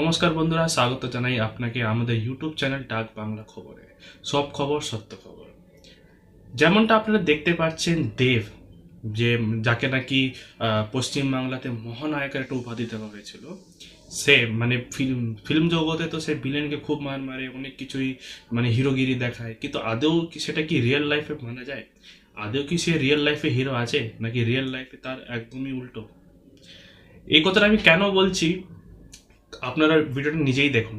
নমস্কার বন্ধুরা, স্বাগত জানাই আপনাকে আমাদের ইউটিউব চ্যানেল ডাক বাংলা খবরে। সব খবর সত্য খবর। যেমনটা আপনারা দেখতে পাচ্ছেন, দেব, যে যাকে নাকি পশ্চিমবাংলাতে মহানায়কের একটা উপাধি দেওয়া হয়েছিল। সে মানে ফিল্ম ফিল্ম জগতে তো সে ভিলেনকে খুব মার মারে, অনেক কিছুই মানে হিরোগিরি দেখায়। কিন্তু আদৌ কি সেটা কি রিয়েল লাইফে মানা যায়? আদৌ কি সে রিয়েল লাইফে হিরো আছে, নাকি রিয়েল লাইফে তার একদমই উল্টো? এই কথাটা আমি কেন বলছি? আপনারা ভিডিওটা নিজেই দেখুন।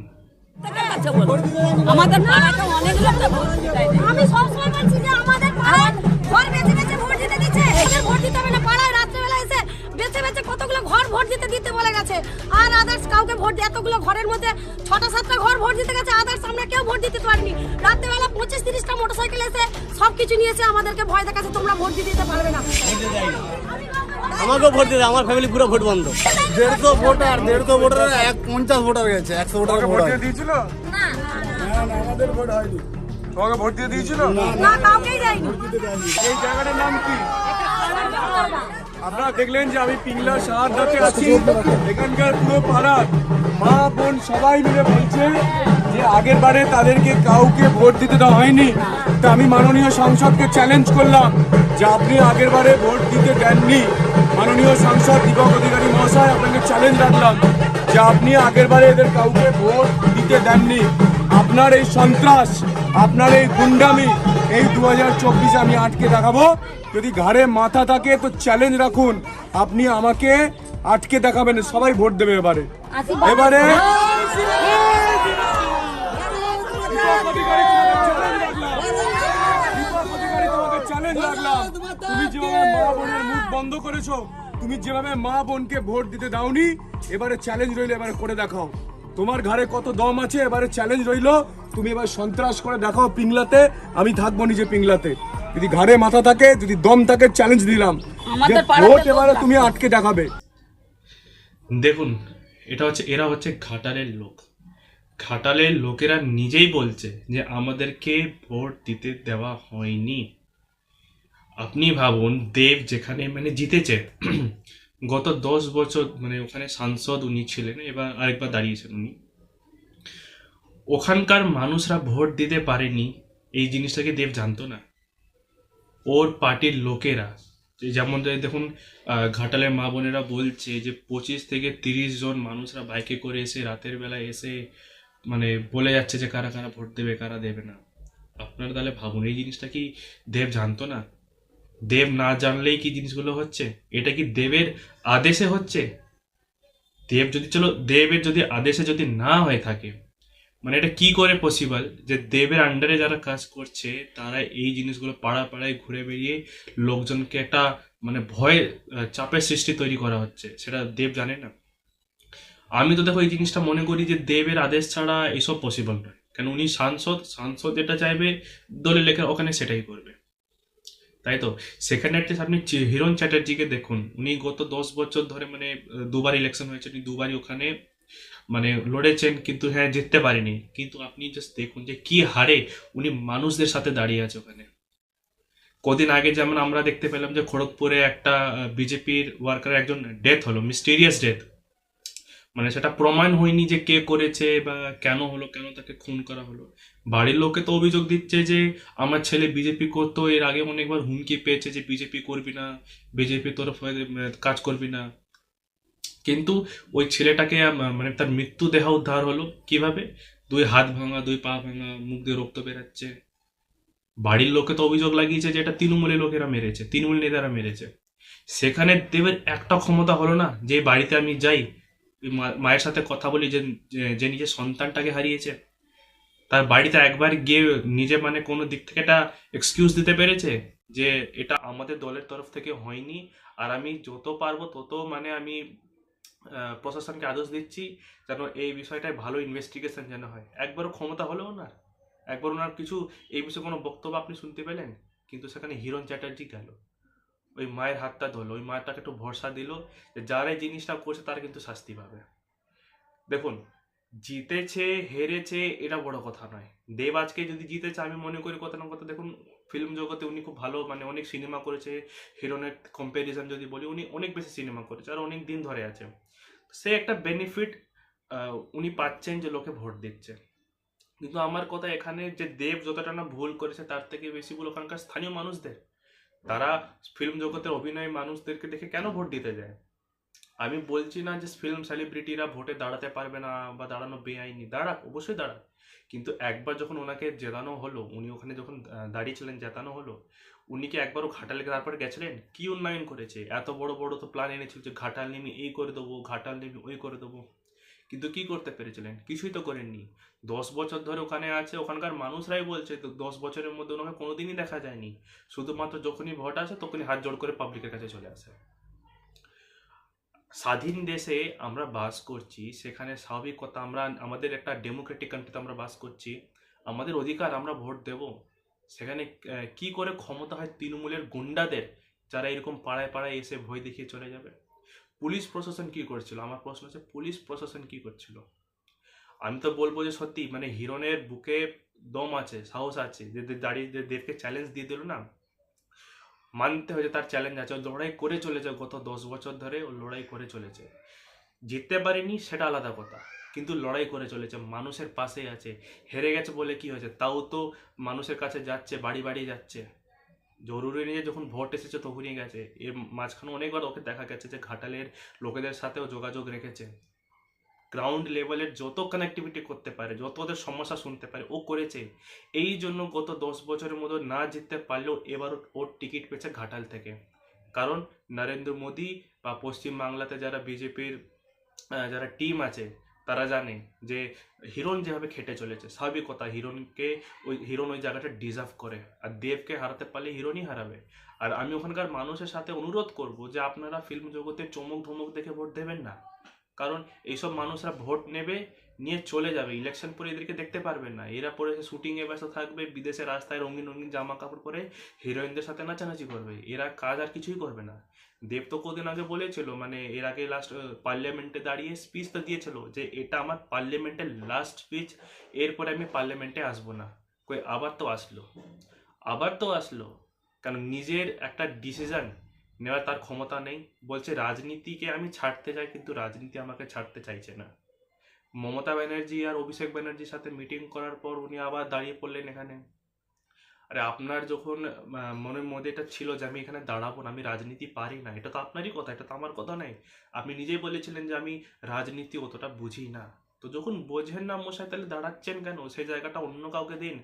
আমাদের পাড়াতে অনেক লোকটা ভোট দিতে আমি সবসময় বলছি যে আমাদের পাড়ায় ঘর বেঁচে বেঁচে ভোট দিতে দিচ্ছে। এদের ভোট দিতে হবে না পাড়ায় রাত্রেবেলা এসে বেঁচে বেঁচে কতগুলো ঘর ভোট দিতে দিতে বলে গেছে। আর আদার্স কাউকে ভোট দিয়ে এতগুলো ঘরের মধ্যে ছটা সাতটা ঘর ভোট দিতে গেছে আদার্স আমরা কেউ ভোট দিতে পারিনি। রাত্রেবেলা পঁচিশ তিরিশটা মোটরসাইকেল এসে সব কিছু নিয়েছে আমাদেরকে ভয় দেখাচ্ছে তোমরা ভোট দিতে দিতে পারবে না। আমাকেও ভোট দিতে আমার ফ্যামিলি পুরো ভোট বন্ধ। দেড়শো ভোটার দেড়শো ভোটার এক পঞ্চাশ ভোটার গেছে একশো ভোটার ভোট ভোট দিয়ে দিয়েছিল? আমাদের ভোট হয়নি। তোমাকে ভোট দিয়ে দিয়েছিল? না কাউকেই যায়নি এই জায়গাটার নাম কি? আপনারা দেখলেন যে আমি পিংলা শাহাদাতে আছি। এখানকার পুরো পাড়ার মা বোন সবাই মিলে বলছে যে আগের বারে তাদেরকে কাউকে ভোট দিতে দেওয়া হয়নি। তা আমি মাননীয় সংসদকে চ্যালেঞ্জ করলাম যে আপনি আগের বারে ভোট দিতে দেননি। মাননীয় সাংসদ দীপক অধিকারী মহাশয়, আপনাকে চ্যালেঞ্জ রাখলাম যে আপনি আগের বারে এদের কাউকে ভোট দিতে দেননি। আপনার এই সন্ত্রাস, আপনার এই গুন্ডামি এই দু আমি আটকে দেখাবো। যদি ঘাড়ে মাথা থাকে তো চ্যালেঞ্জ রাখুন। আপনি আমাকে আটকে দেখাবেন সবাই ভোট দেবে এবারে। এবারে তুমি যেভাবে মা বোনের মুখ বন্ধ করেছ তুমি যেভাবে মা বোনকে ভোট দিতে দাওনি এবারে চ্যালেঞ্জ রইলে এবারে করে দেখাও। তোমার ঘরে কত দম আছে? এবারে চ্যালেঞ্জ রইল। তুমি এবার সন্ত্রাস করে দেখাও পিংলাতে। আমি থাকব নিজে পিংলাতে। যদি ঘাড়ে মাথা থাকে যদি দম থাকে চ্যালেঞ্জ দিলাম। যে ভোট এবারে তুমি আটকে দেখাবে। দেখুন এটা হচ্ছে এরা হচ্ছে ঘাটালের লোক। ঘাটালের লোকেরা নিজেই বলছে যে আমাদেরকে ভোট দিতে দেওয়া হয়নি। আপনি ভাবুন দেব যেখানে মানে জিতেছে গত দশ বছর মানে ওখানে সাংসদ উনি ছিলেন, এবার আরেকবার দাঁড়িয়েছেন উনি। ওখানকার মানুষরা ভোট দিতে পারেনি, এই জিনিসটাকে দেব জানতো না। ওর পার্টির লোকেরা যেমন দেখুন ঘাটালের মা বোনেরা বলছে যে পঁচিশ থেকে তিরিশ জন মানুষরা বাইকে করে এসে রাতের বেলা এসে মানে বলে যাচ্ছে যে কারা কারা ভোট দেবে, কারা দেবে না। আপনারা তাহলে ভাবুন, এই জিনিসটা কি দেব জানতো না? দেব না জানলেই কি জিনিসগুলো হচ্ছে? এটা কি দেবের আদেশে হচ্ছে? দেব যদি, চলো, দেবের যদি আদেশে যদি না হয়ে থাকে মানে এটা কি করে পসিবল যে দেবের আন্ডারে যারা কাজ করছে, তারা এই জিনিসগুলো পাড়া পাড়ায় ঘুরে বেরিয়ে লোকজনকে একটা মানে ভয় চাপের সৃষ্টি তৈরি করা হচ্ছে। সেটা দেব জানে না। আমি তো দেখো এই জিনিসটা মনে করি যে দেবের আদেশ ছাড়া এসব পসিবল নয়। কেন উনি সাংসদ সাংসদ যেটা চাইবে দলে লেখা ওখানে সেটাই করবে। তাই তো? সেখানে একটা আপনি হিরণ চ্যাটার্জিকে দেখুন। উনি গত দশ বছর ধরে মানে দুবার ইলেকশন হয়েছে, উনি দুবারই ওখানে মানে লড়েছেন, কিন্তু হ্যাঁ জিততে পারেনি। কিন্তু আপনি জাস্ট দেখুন যে কি হারে উনি মানুষদের সাথে দাঁড়িয়ে আছে ওখানে। কদিন আগে যেমন আমরা দেখতে পেলাম যে খড়গপুরে একটা বিজেপির ওয়ার্কার একজন ডেথ হলো মিস্টেরিয়াস ডেথ মানে সেটা প্রমাণ হয়নি যে কে করেছে বা কেন হলো, কেন তাকে খুন করা হলো। বাড়ির লোকে তো অভিযোগ দিচ্ছে যে, আমার ছেলে বিজেপি করতো, এর আগে অনেকবার হুমকি পেয়েছে যে বিজেপি করবি না, বিজেপি তরফ হয়ে কাজ করবি না। কিন্তু ওই ছেলেটাকে মানে তার মৃত্যু দেহ উদ্ধার হলো কীভাবে? দুই হাত ভাঙা, দুই পা ভাঙা, মুখ দিয়ে রক্ত বেরাচ্ছে। বাড়ির লোকে তো অভিযোগ লাগিয়েছে যে এটা তৃণমূলের লোকেরা মেরেছে, তৃণমূল নেতারা মেরেছে। সেখানে দেবের একটা ক্ষমতা হলো না, যে বাড়িতে আমি যাই মায়ের সাথে কথা বলি যে, যে- নিজের সন্তানটাকে হারিয়েছে, তার বাড়িতে একবার গিয়ে নিজে মানে কোনো দিক থেকে একটা এক্সকিউজ দিতে পেরেছে যে এটা আমাদের দলের তরফ থেকে হয়নি, আর আমি যত পারব তত মানে আমি প্রশাসনকে আদেশ দিচ্ছি যেন এই বিষয়টায় ভালো ইনভেস্টিগেশন যেন হয়। একবারও ক্ষমতা হলো ওনার। একবার ওনার কিছু, এই বিষয়ে কোনো বক্তব্য আপনি শুনতে পেলেন? কিন্তু সেখানে হিরণ চ্যাটার্জি গেল। ওই মায়ের হাতটা ধরলো, ওই মায়েরটাকে একটু ভরসা দিল যে যারা এই জিনিসটা করছে তারা কিন্তু শাস্তি পাবে। দেখুন, জিতেছে, হেরেছে, এটা বড় কথা নয়। দেব আজকে যদি জিতেছে, আমি মনে করি কথা না কথা, দেখুন ফিল্ম জগতে উনি খুব ভালো মানে অনেক সিনেমা করেছে হিরোনের কম্প্যারিজন যদি বলি, উনি অনেক বেশি সিনেমা করেছে, আর অনেক দিন ধরে আছে। সে একটা বেনিফিট উনি পাচ্ছেন যে লোকে ভোট দিচ্ছে। কিন্তু আমার কথা এখানে যে দেব যতটা না ভুল করেছে, তার থেকে বেশি ভুল ওখানকার স্থানীয় মানুষদের। তারা ফিল্ম জগতের অভিনয় মানুষদেরকে দেখে কেন ভোট দিতে যায়? আমি বলছি না যে ফিল্ম সেলিব্রিটিরা ভোটে দাঁড়াতে পারবে না বা দাঁড়ানো বেআইনি। দাঁড়াক অবশ্যই দাঁড়াক কিন্তু একবার যখন ওনাকে জেতানো হলো, উনি ওখানে যখন দাঁড়িয়েছিলেন, জেতানো হলো, উনি কি একবারও ঘাটালে তারপরে গেছিলেন? কি উন্নয়ন করেছে? এত বড় বড় তো প্ল্যান এনেছিল যে ঘাটাল নেমে এই করে দেবো, ঘাটাল নেমে ওই করে দেবো। কিন্তু কি করতে পেরেছিলেন? কিছুই তো করেননি। দশ বছর ধরে ওখানে আছে, ওখানকার মানুষরাই বলছে, তো দশ বছরের মধ্যে ওনাকে কোনোদিনই দেখা যায়নি। শুধুমাত্র যখনই ভোট আসে, তখনই হাত জোড় করে পাবলিকের কাছে চলে আসে। স্বাধীন দেশে আমরা বাস করছি, সেখানে স্বাভাবিক কথা আমরা, আমাদের একটা ডেমোক্রেটিক কান্ট্রিতে আমরা বাস করছি। আমাদের অধিকার আমরা ভোট দেব। সেখানে কি করে ক্ষমতা হয় তৃণমূলের গুন্ডাদের, যারা এরকম পাড়ায় পাড়ায় এসে ভয় দেখিয়ে চলে যাবে? পুলিশ প্রশাসন কি করছিল? আমার প্রশ্ন হচ্ছে, পুলিশ প্রশাসন কি করছিল? আমি তো বলব যে সত্যি মানে হিরণের বুকে দম আছে, সাহস আছে, যে দাঁড়িয়ে দেবকে চ্যালেঞ্জ দিয়ে দিল না, মানতে হয়েছে তার চ্যালেঞ্জ আছে লড়াই করে চলেছে গত দশ বছর ধরে, ও লড়াই করে চলেছে। জিততে পারেনি সেটা আলাদা কথা, কিন্তু লড়াই করে চলেছে, মানুষের পাশে আছে, হেরে গেছে বলে কি হয়েছে? তাও তো মানুষের কাছে যাচ্ছে, বাড়ি বাড়ি যাচ্ছে। জরুরি নিয়ে যখন ভোট এসেছে তখনই গেছে। এর মাঝখানে অনেকবার ওকে দেখা গেছে যে ঘাটালের লোকেদের সাথেও যোগাযোগ রেখেছে। গ্রাউন্ড লেভেলের যত কানেক্টিভিটি করতে পারে, যত ওদের সমস্যা শুনতে পারে, ও করেছে। এই জন্য গত দশ বছরের মতো না জিততে পারলেও এবার ওর টিকিট পেয়েছে ঘাটাল থেকে। কারণ নরেন্দ্র মোদী বা পশ্চিমবাংলাতে যারা বিজেপির যারা টিম আছে তারা জানে যে হিরণ যেভাবে খেটে চলেছে, স্বাভাবিক কথা হিরণকে ওই হিরণ ওই জায়গাটা ডিজার্ভ করে। আর দেবকে হারাতে পারলে হিরণই হারাবে। আর আমি ওখানকার মানুষের সাথে অনুরোধ করব যে আপনারা ফিল্ম জগতে চমক ধমক দেখে ভোট দেবেন না। কারণ এইসব মানুষরা ভোট নেবে, নিয়ে চলে যাবে। ইলেকশন পরে এদেরকে দেখতে পারবেন না। এরা পরে শুটিংয়ে ব্যস্ত থাকবে, বিদেশে রাস্তায় রঙিন রঙিন জামা কাপড় পরে হিরোইনদের সাথে নাচানাচি করবে। এরা কাজ আর কিছুই করবে না। দেব তো কদিন আগে বলেছিল মানে এর আগে লাস্ট পার্লামেন্টে দাঁড়িয়ে স্পিচ তো দিয়েছিল যে, এটা আমার পার্লামেন্টের লাস্ট স্পিচ এরপরে আমি পার্লামেন্টে আসব না। কই, আবার তো আসলো। আবার তো আসলো। কারণ নিজের একটা ডিসিশন নেওয়ার তার ক্ষমতা নেই। বলছে, রাজনীতিকে আমি ছাড়তে চাই, কিন্তু রাজনীতি আমাকে ছাড়তে চাইছে না। মমতা ব্যানার্জি আর অভিষেক ব্যানার্জির সাথে মিটিং করার পর উনি আবার দাঁড়িয়ে পড়লেন এখানে। আরে, আপনার যখন মনের মধ্যে এটা ছিল যে আমি এখানে দাঁড়াবো না, আমি রাজনীতি পারি না, এটা তো আপনারই কথা, এটা তো আমার কথা নয়। আপনি নিজেই বলেছিলেন যে আমি রাজনীতি অতটা বুঝি না। তো যখন বোঝেন না মশাই, তাহলে দাঁড়াচ্ছেন কেন? সেই জায়গাটা অন্য কাউকে দিন।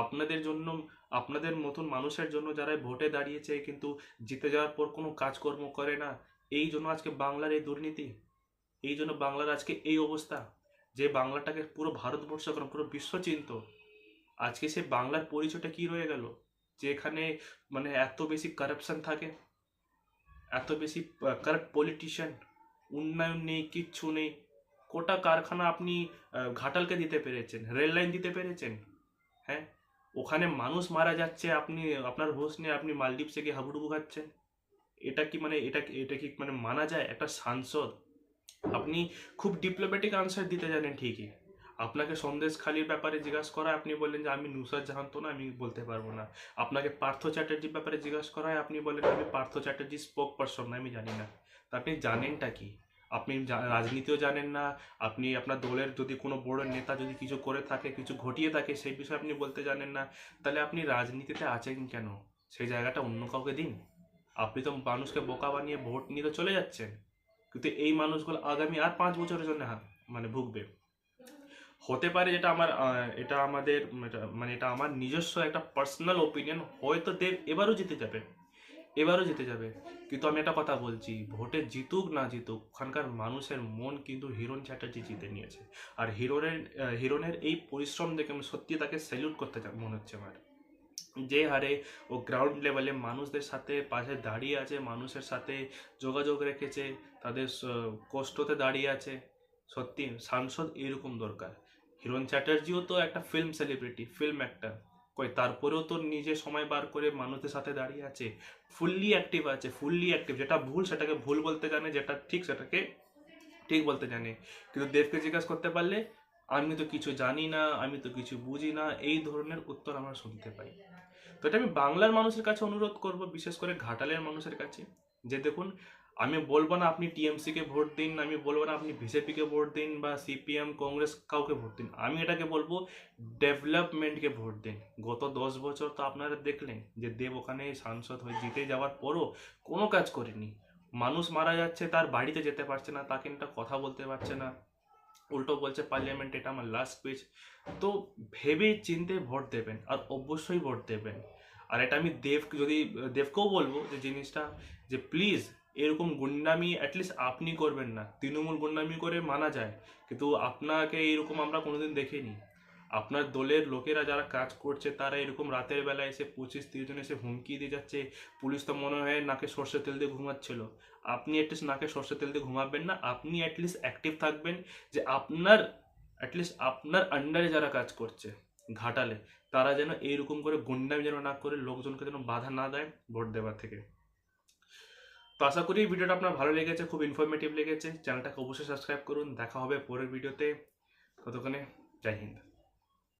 আপনাদের জন্য আপনাদের মতন মানুষের জন্য যারা ভোটে দাঁড়িয়েছে, কিন্তু জিতে যাওয়ার পর কোনো কাজকর্ম করে না। এই জন্য আজকে বাংলার এই দুর্নীতি, এই জন্য বাংলার আজকে এই অবস্থা, যে বাংলাটাকে পুরো ভারতবর্ষ এখন পুরো বিশ্ব চিনত আজকে সে বাংলার পরিচয়টা কি রয়ে গেল? যে এখানে মানে এত বেশি কারাপশন থাকে, এত বেশি কারেক্ট পলিটিশিয়ান উন্নয়ন নেই, কিচ্ছু নেই। কোটা কারখানা আপনি ঘাটালকে দিতে পেরেছেন রেল লাইন দিতে পেরেছেন হ্যাঁ? ওখানে মানুষ মারা যাচ্ছে, আপনি, আপনার হোস নিয়ে আপনি মালদ্বীপসে গিয়ে হাবুডুবু খাচ্ছেন। এটা কি মানে এটা এটা কি মানে মানা যায়? একটা সাংসদ, আপনি খুব ডিপ্লোম্যাটিক আনসার দিতে জানেন ঠিকই। আপনাকে সন্দেশ খালির ব্যাপারে জিজ্ঞাসা করা আপনি বললেন যে, আমি নুসরাত জাহান তো না, আমি বলতে পারব না। আপনাকে পার্থ চ্যাটার্জির ব্যাপারে জিজ্ঞাসা করা হয় আপনি বললেন, আমি পার্থ চ্যাটার্জি স্পোক পারসন না, আমি জানি না। তা আপনি জানেনটা কি? আপনি রাজনীতিও জানেন না, আপনি আপনার দলের যদি কোনো বড় নেতা যদি কিছু করে থাকে, কিছু ঘটিয়ে থাকে, সেই বিষয়ে আপনি বলতে জানেন না, তাহলে আপনি রাজনীতিতে আছেন কেন? সেই জায়গাটা অন্য কাউকে দিন। আপনি তো মানুষকে বোকা বানিয়ে ভোট নিয়ে তো চলে যাচ্ছেন। কিন্তু এই মানুষগুলো আগামী আর পাঁচ বছরের জন্য মানে ভুগবে। হতে পারে যেটা আমার এটা আমাদের মানে এটা আমার নিজস্ব একটা পার্সোনাল ওপিনিয়ন হয়তো দেব এবারও জিতে যাবে। এবারও জিতে যাবে। কিন্তু আমি একটা কথা বলছি ভোটে জিতুক না জিতুক ওখানকার মানুষের মন কিন্তু হিরণ চ্যাটার্জি জিতে নিয়েছে। আর হিরোনের আহ, হিরণের এই পরিশ্রম দেখে আমি সত্যি তাকে স্যালিউট করতে মনে হচ্ছে আমার। যে হারে ও গ্রাউন্ড লেভেলে মানুষদের সাথে পাশে দাঁড়িয়ে আছে মানুষের সাথে যোগাযোগ রেখেছে তাদের কষ্টতে দাঁড়িয়ে আছে সত্যি সাংসদ এরকম দরকার। হিরণ চ্যাটার্জিও তো একটা ফিল্ম সেলিব্রিটি ফিল্ম অ্যাক্টার কই তারপরেও তো নিজে সময় বার করে মানুষের সাথে দাঁড়িয়ে আছে ফুললি অ্যাক্টিভ আছে ফুললি অ্যাক্টিভ যেটা ভুল সেটাকে ভুল বলতে জানে, যেটা ঠিক সেটাকে ঠিক বলতে জানে। কিন্তু দেবকে জিজ্ঞাসা করতে পারলে, আমি তো কিছু জানি না, আমি তো কিছু বুঝি না, এই ধরনের উত্তর আমরা শুনতে পাই। তো এটা আমি বাংলার মানুষের কাছে অনুরোধ করব, বিশেষ করে ঘাটালের মানুষের কাছে। যে দেখুন আমি বলব না আপনি টিএমসিকে ভোট দিন, আমি বলব না আপনি বিজেপিকে ভোট দিন বা সিপিএম কংগ্রেস কাউকে ভোট দিন। আমি এটাকে বলব ডেভেলপমেন্টকে ভোট দিন। গত দশ বছর তো আপনারা দেখলেন যে দেব ওখানে সাংসদ হয়ে জিতে যাওয়ার পরও কোনো কাজ করেনি। মানুষ মারা যাচ্ছে, তার বাড়িতে যেতে পারছে না, তাকে একটা কথা বলতে পারছে না। উল্টো বলছে পার্লামেন্ট এটা আমার লাস্ট স্পিচ তো ভেবে চিন্তে ভোট দেবেন আর অবশ্যই ভোট দেবেন। আর এটা আমি দেব যদি, দেবকেও বলব যে জিনিসটা যে প্লিজ এরকম গুন্ডামি অ্যাটলিস্ট আপনি করবেন না। তৃণমূল গুন্ডামি করে মানা যায়, কিন্তু আপনাকে এরকম আমরা কোনোদিন দেখিনি। আপনার দলের লোকেরা যারা কাজ করছে, তারা এরকম রাতের বেলা এসে পঁচিশ তিরিশ জন এসে হুমকি দিয়ে যাচ্ছে, পুলিশ তো মনে হয় নাকে সর্ষে তেল দিয়ে ঘুমাচ্ছিল। আপনি অ্যাটলিস্ট নাকে সর্ষে তেল দিয়ে ঘুমাবেন না, আপনি অ্যাটলিস্ট অ্যাক্টিভ থাকবেন যে আপনার অ্যাটলিস্ট আপনার আন্ডারে যারা কাজ করছে, ঘাটালে, তারা যেন এইরকম করে গুন্ডামি যেন না করে, লোকজনকে যেন বাধা না দেয় ভোট দেওয়ার থেকে। তো আশা করি ভিডিওটা আপনার ভালো লেগেছে, খুব ইনফরমেটিভ লেগেছে। চ্যানেলটাকে অবশ্যই সাবস্ক্রাইব করুন। দেখা হবে পরের ভিডিওতে। ততক্ষণে জয় হিন্দ।